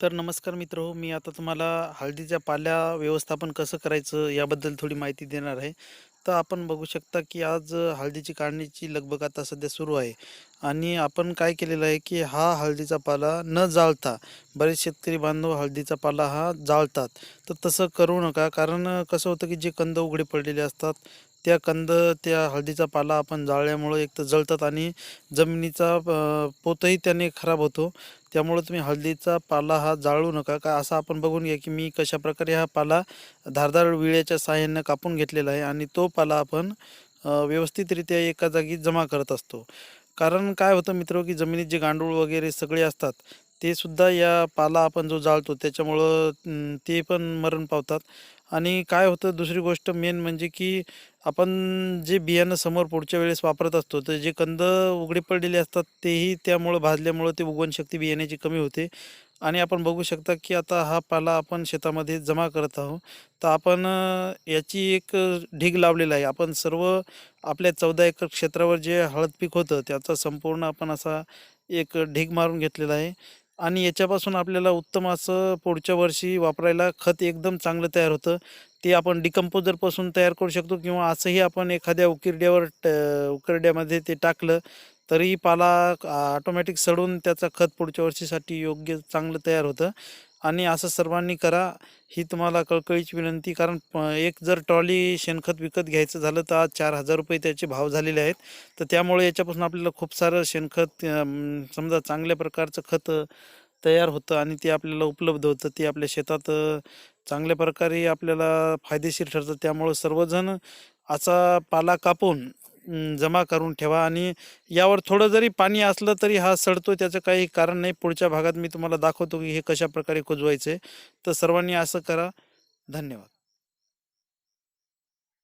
तर नमस्कार मित्र मी आता तुम्हाला हळदीच्या पाल्या व्यवस्थापन कसं करायचं याबद्दल थोडी माहिती देणार आहे. तर आपण बघू शकता की आज हळदीची काढणीची लगबग आता सध्या सुरू आहे. आणि आपण काय केलेलं आहे की हा हळदीचा पाला न जाळता बरेच शेतकरी बांधव हळदीचा पाला हा जाळतात. तर तसं करू नका कारण कसं होतं की जे कंद उघडे पडलेले असतात त्या कंद त्या हळदीचा पाला आपण जाळल्यामुळं एक तर जळतात आणि जमिनीचा पोतही त्याने खराब होतो. त्यामुळं तुम्ही हळदीचा पाला हा जाळू नका. का असं आपण बघून घ्या की मी कशा प्रकारे हा पाला धारदार विळ्याच्या साहाय्यानं कापून घेतलेला आहे आणि तो पाला आपण व्यवस्थितरित्या एका जागी जमा करत असतो. कारण काय होतं मित्र की जमिनीत जे गांडूळ वगैरे सगळे असतात ते सुद्धा या पाला आपण जो जाळतो त्याच्यामुळं ते पण मरण पावतात. आणि काय होतं दुसरी गोष्ट मेन म्हणजे की आपण जे बियाणं समोर पुढच्या वेळेस वापरत असतो तर जे कंद उघडे पडलेले असतात तेही त्यामुळं भाजल्यामुळं ते उगवण शक्ती बियाण्याची कमी होते. आणि आपण बघू शकता की आता हा पाला आपण शेतामध्ये जमा करत आहोत. तर आपण याची एक ढीग लावलेला आहे. आपण सर्व आपल्या चौदा एकर क्षेत्रावर जे हळद पीक होतं त्याचा संपूर्ण आपण असा एक ढीग मारून घेतलेला आहे. आणि याच्यापासून आपल्याला उत्तम असं पुढच्या वर्षी वापरायला खत एकदम चांगलं तयार होतं. ते आपण डिकम्पोजरपासून तयार करू शकतो किंवा असंही आपण एखाद्या उकिरड्यावर ट उकिरड्यामध्ये ते टाकलं तरी पाला ऑटोमॅटिक सडून त्याचं खत पुढच्या वर्षीसाठी योग्य चांगलं तयार होतं. आणि असं सर्वांनी करा ही तुम्हाला कळकळीची विनंती. कारण प- एक जर ट्रॉली शेणखत विकत घ्यायचं झालं तर आज चार हजार रुपये त्याचे भाव झालेले आहेत. तर त्यामुळे याच्यापासून आपल्याला खूप सारं शेणखत समजा चांगल्या प्रकारचं खत तयार होतं आणि ते आपल्याला उपलब्ध होतं. ते आपल्या शेतात चांगल्या प्रकारे आपल्याला फायदेशीर ठरतं. त्यामुळं सर्वजण असा पाला कापून जमा करून ठेवा आणि यावर थोडं जरी पाणी असलं तरी हा सडतो त्याचं काही कारण नाही. पुढच्या भागात मी तुम्हाला दाखवतो की हे कशा प्रकारे कुजवायचं. आहे तर सर्वांनी असं करा. धन्यवाद.